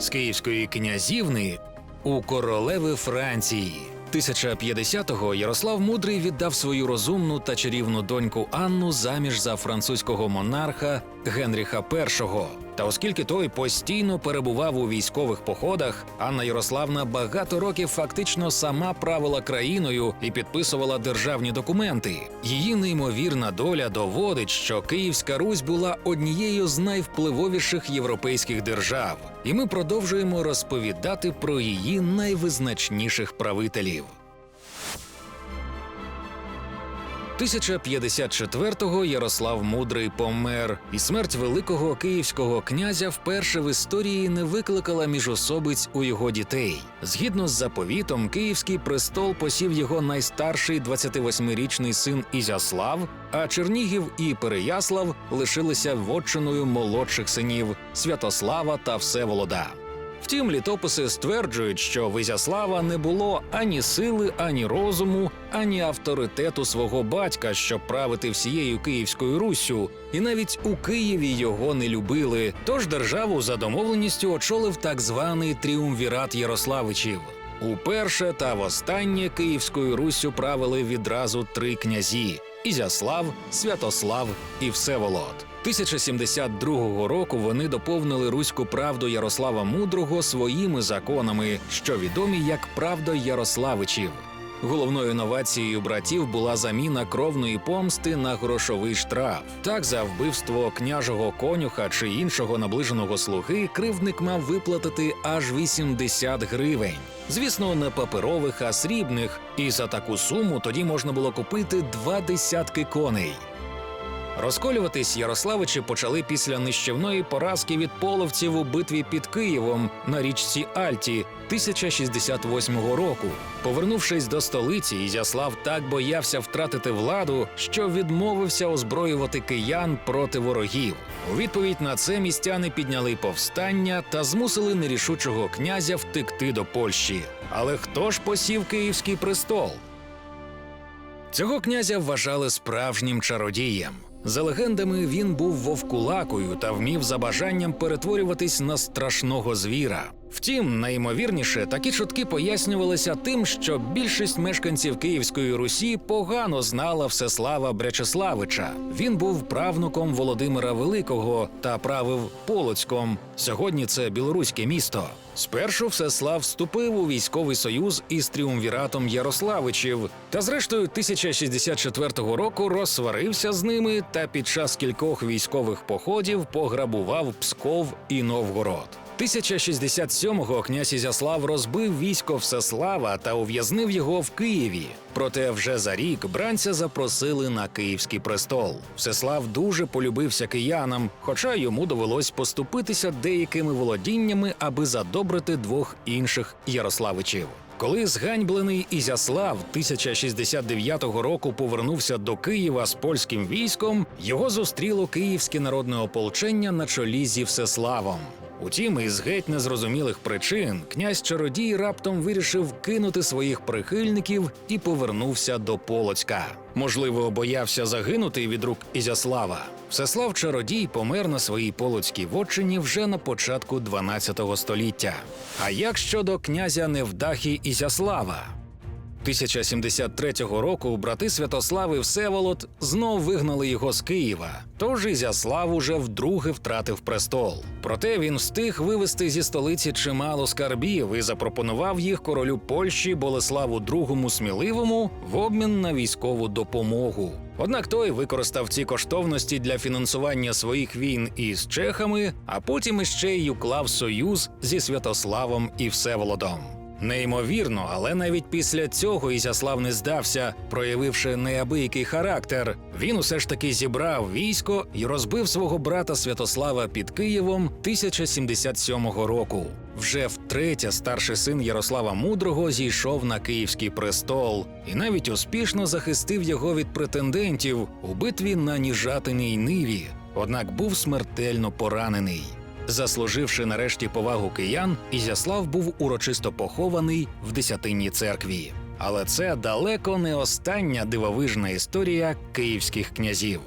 з київської князівни у королеви Франції. 1050-го Ярослав Мудрий віддав свою розумну та чарівну доньку Анну заміж за французького монарха Генріха І. Та оскільки той постійно перебував у військових походах, Анна Ярославна багато років фактично сама правила країною і підписувала державні документи. Її неймовірна доля доводить, що Київська Русь була однією з найвпливовіших європейських держав, і ми продовжуємо розповідати про її найвизначніших правителів. 1054-го Ярослав Мудрий помер, і смерть великого київського князя вперше в історії не викликала міжособиць у його дітей. Згідно з заповітом, київський престол посів його найстарший 28-річний син Ізяслав, а Чернігів і Переяслав лишилися вотчиною молодших синів Святослава та Всеволода. Втім, літописи стверджують, що в Ізяслава не було ані сили, ані розуму, ані авторитету свого батька, щоб правити всією Київською Руссю, і навіть у Києві його не любили. Тож державу за домовленістю очолив так званий тріумвірат Ярославичів. Уперше та востаннє Київською Руссю правили відразу три князі: Ізяслав, Святослав і Всеволод. 1072 року вони доповнили руську правду Ярослава Мудрого своїми законами, що відомі як правда Ярославичів. Головною новацією братів була заміна кровної помсти на грошовий штраф. Так, за вбивство княжого конюха чи іншого наближеного слуги кривдник мав виплатити аж 80 гривень. Звісно, не паперових, а срібних, і за таку суму тоді можна було купити два десятки коней. Розколюватись Ярославичі почали після нищівної поразки від половців у битві під Києвом на річці Альті 1068 року. Повернувшись до столиці, Ізяслав так боявся втратити владу, що відмовився озброювати киян проти ворогів. У відповідь на це містяни підняли повстання та змусили нерішучого князя втекти до Польщі. Але хто ж посів київський престол? Цього князя вважали справжнім чародієм. За легендами, він був вовкулакою та вмів за бажанням перетворюватись на страшного звіра. Втім, найімовірніше, такі чутки пояснювалися тим, що більшість мешканців Київської Русі погано знала Всеслава Брячеславича. Він був правнуком Володимира Великого та правив Полоцьком. Сьогодні це білоруське місто. Спершу Всеслав вступив у військовий союз із тріумвіратом Ярославичів, та зрештою 1064 року розсварився з ними та під час кількох військових походів пограбував Псков і Новгород. 1067-го князь Ізяслав розбив військо Всеслава та ув'язнив його в Києві. Проте вже за рік бранця запросили на київський престол. Всеслав дуже полюбився киянам, хоча йому довелось поступитися деякими володіннями, аби задобрити двох інших Ярославичів. Коли зганьблений Ізяслав 1069 року повернувся до Києва з польським військом, його зустріло київське народне ополчення на чолі зі Всеславом. Утім, із геть незрозумілих причин князь чародій раптом вирішив кинути своїх прихильників і повернувся до Полоцька. Можливо, боявся загинути від рук Ізяслава. Всеслав чародій помер на своїй полоцькій вотчині вже на початку 12 століття. А як щодо князя Невдахі Ізяслава? 1073 року брати Святослав і Всеволод знов вигнали його з Києва. Тож Ізяслав уже вдруге втратив престол. Проте він встиг вивезти зі столиці чимало скарбів і запропонував їх королю Польщі Болеславу II Сміливому в обмін на військову допомогу. Однак той використав ці коштовності для фінансування своїх війн із чехами, а потім іще й уклав союз зі Святославом і Всеволодом. Неймовірно, але навіть після цього Ізяслав не здався, проявивши неабиякий характер. Він усе ж таки зібрав військо і розбив свого брата Святослава під Києвом 1077 року. Вже втретє старший син Ярослава Мудрого зійшов на київський престол і навіть успішно захистив його від претендентів у битві на Ніжатиній Ниві, однак був смертельно поранений. Заслуживши нарешті повагу киян, Ізяслав був урочисто похований в Десятинній церкві. Але це далеко не остання дивовижна історія київських князів.